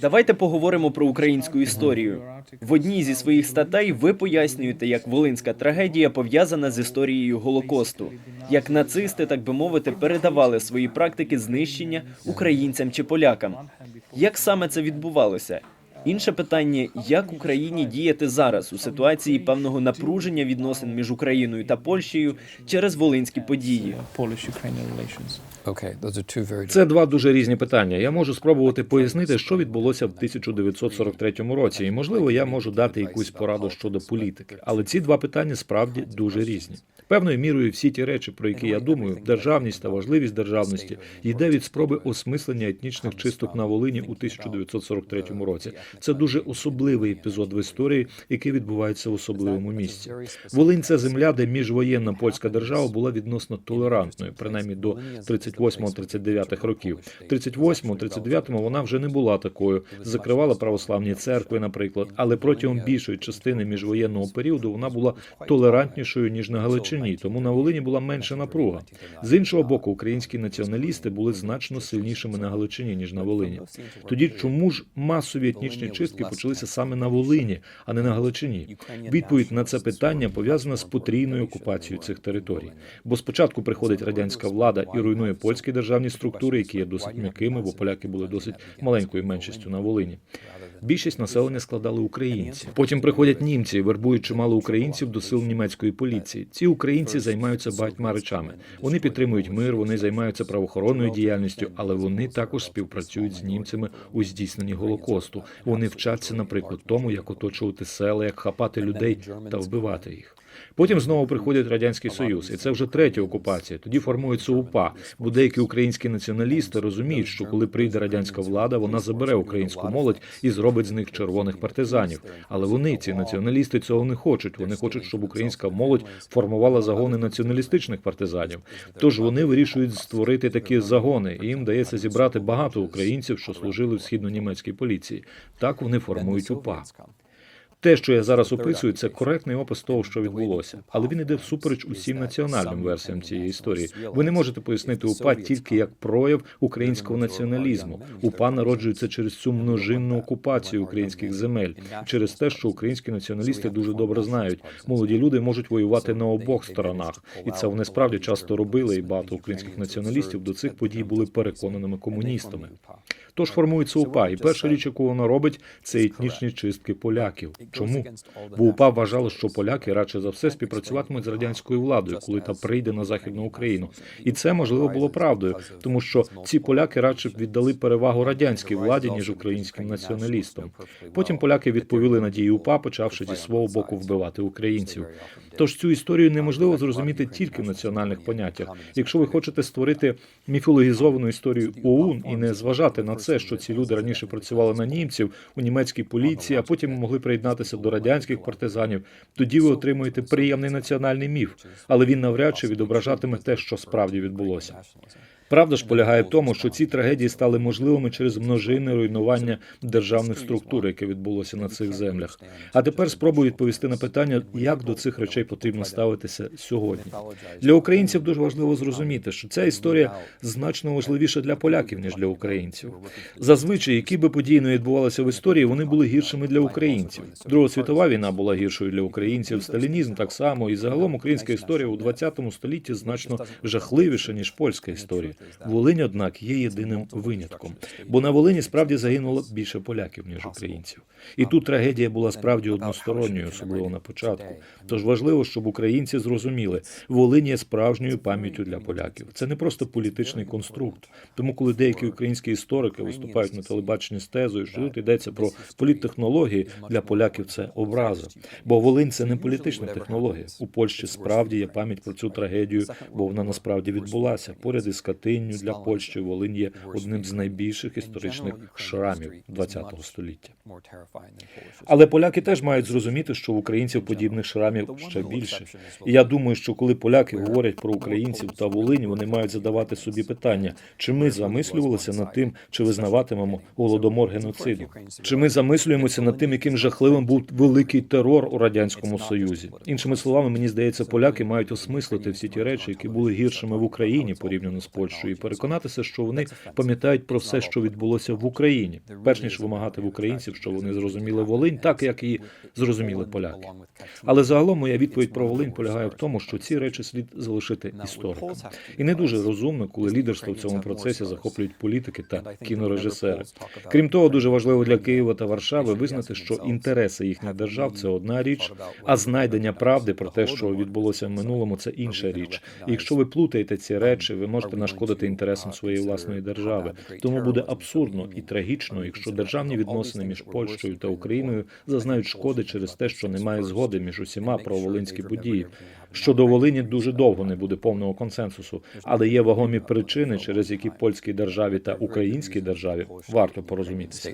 Давайте поговоримо про українську історію. В одній зі своїх статей ви пояснюєте, як волинська трагедія пов'язана з історією Голокосту, як нацисти, так би мовити, передавали свої практики знищення українцям чи полякам. Як саме це відбувалося? Інше питання: як Україні діяти зараз у ситуації певного напруження відносин між Україною та Польщею через волинські події? Це два дуже різні питання. Я можу спробувати пояснити, що відбулося в 1943 році, і можливо, я можу дати якусь пораду щодо політики. Але ці два питання справді дуже різні. Певною мірою всі ті речі, про які я думаю, державність та важливість державності йде від спроби осмислення етнічних чисток на Волині у 1943 році. Це дуже особливий епізод в історії, який відбувається в особливому місці. Волинь це земля, де міжвоєнна польська держава була відносно толерантною, принаймні до 38-39 років. В 38-39 вона вже не була такою, закривала православні церкви, наприклад, але протягом більшої частини міжвоєнного періоду вона була толерантнішою ніж на Галичині, тому на Волині була менша напруга. З іншого боку, українські націоналісти були значно сильнішими на Галичині ніж на Волині. Тоді чому ж масові етнічні чистки почалися саме на Волині, а не на Галичині? Відповідь на це питання пов'язана з потрійною окупацією цих територій. Бо спочатку приходить радянська влада і руйнує польські державні структури, які є досить м'якими, бо поляки були досить маленькою меншістю на Волині. Більшість населення складали українці. Потім приходять німці, і вербують чимало українців до сил німецької поліції. Ці українці займаються багатьма речами. Вони підтримують мир, вони займаються правоохоронною діяльністю, але вони також співпрацюють з німцями у здійсненні голокосту. Вони вчаться, наприклад, тому, як оточувати села, як хапати людей та вбивати їх. Потім знову приходить радянський союз, і це вже третя окупація. Тоді формується УПА, бо деякі українські націоналісти розуміють, що коли прийде радянська влада, вона забере українську молодь і зробить з них червоних партизанів. Але вони, ці націоналісти, цього не хочуть. Вони хочуть, щоб українська молодь формувала загони націоналістичних партизанів. Тож вони вирішують створити такі загони. І їм дається зібрати багато українців, що служили в східно-німецькій поліції. Так вони формують УПА. Те, що я зараз описую, це коректний опис того, що відбулося, але він іде всупереч усім національним версіям цієї історії. Ви не можете пояснити УПА тільки як прояв українського націоналізму. УПА народжується через цю множинну окупацію українських земель, через те, що українські націоналісти дуже добре знають. Молоді люди можуть воювати на обох сторонах, і це вони справді часто робили. І багато українських націоналістів до цих подій були переконаними комуністами. Тож формується УПА, і перша річ, яку вона робить, це етнічні чистки поляків. Чому? Бо УПА вважало, що поляки радше за все співпрацюватимуть з радянською владою, коли та прийде на західну Україну. І це можливо було правдою, тому що ці поляки радше б віддали перевагу радянській владі ніж українським націоналістам. Потім поляки відповіли на дії УПА, почавши зі свого боку вбивати українців. Тож цю історію неможливо зрозуміти тільки в національних поняттях. Якщо ви хочете створити міфологізовану історію ОУН і не зважати на це, що ці люди раніше працювали на німців у німецькій поліції, а потім могли приєднатися до радянських партизанів, тоді ви отримуєте приємний національний міф, але він навряд чи відображатиме те, що справді відбулося. Правда ж полягає в тому, що ці трагедії стали можливими через множинне руйнування державних структур, яке відбулося на цих землях. А тепер спробую відповісти на питання, як до цих речей потрібно ставитися сьогодні. Для українців дуже важливо зрозуміти, що ця історія значно важливіша для поляків ніж для українців. Зазвичай, які би події не відбувалися в історії, вони були гіршими для українців. Друга світова війна була гіршою для українців. Сталінізм так само, і загалом українська історія у 20 столітті значно жахливіша ніж польська історія. Волинь, однак, є єдиним винятком, бо на Волині справді загинуло більше поляків ніж українців. І тут трагедія була справді односторонньою, особливо на початку. Тож важливо, щоб українці зрозуміли, Волинь є справжньою пам'яттю для поляків. Це не просто політичний конструкт. Тому, коли деякі українські історики виступають на телебаченні з тезою, що тут йдеться про політтехнології, для поляків це образа. Бо Волинь це не політична технологія. У Польщі справді є пам'ять про цю трагедію, бо вона насправді відбулася. Поряд із Катинню для Польщі Волинь є одним з найбільших історичних шрамів ХХ століття. Але поляки теж мають зрозуміти, що в українців подібних шрамів ще більше. І я думаю, що коли поляки говорять про українців та Волинь, вони мають задавати собі питання, чи ми замислювалися над тим, чи визнаватимемо голодомор геноцидом, чи ми замислюємося над тим, яким жахливим був великий терор у радянському союзі. Іншими словами, мені здається, поляки мають осмислити всі ті речі, які були гіршими в Україні порівняно з Польщею. Польщею, і переконатися, що вони пам'ятають про все, що відбулося в Україні, перш ніж вимагати в українців, що вони зрозуміли Волинь, так як і зрозуміли поляки. Але загалом моя відповідь про Волинь полягає в тому, що ці речі слід залишити історикам. І не дуже розумно, коли лідерство в цьому процесі захоплюють політики та кінорежисери. Крім того, дуже важливо для Києва та Варшави визнати, що інтереси їхніх держав це одна річ, а знайдення правди про те, що відбулося в минулому, це інша річ. І якщо ви плутаєте ці речі, ви можете нашкодити інтересам своєї власної держави. Тому буде абсурдно і трагічно, якщо державні відносини між Польщею та Україною зазнають шкоди через те, що немає згоди між усіма про волинські події. Щодо Волині дуже довго не буде повного консенсусу, але є вагомі причини, через які польській державі та українській державі варто порозумітися.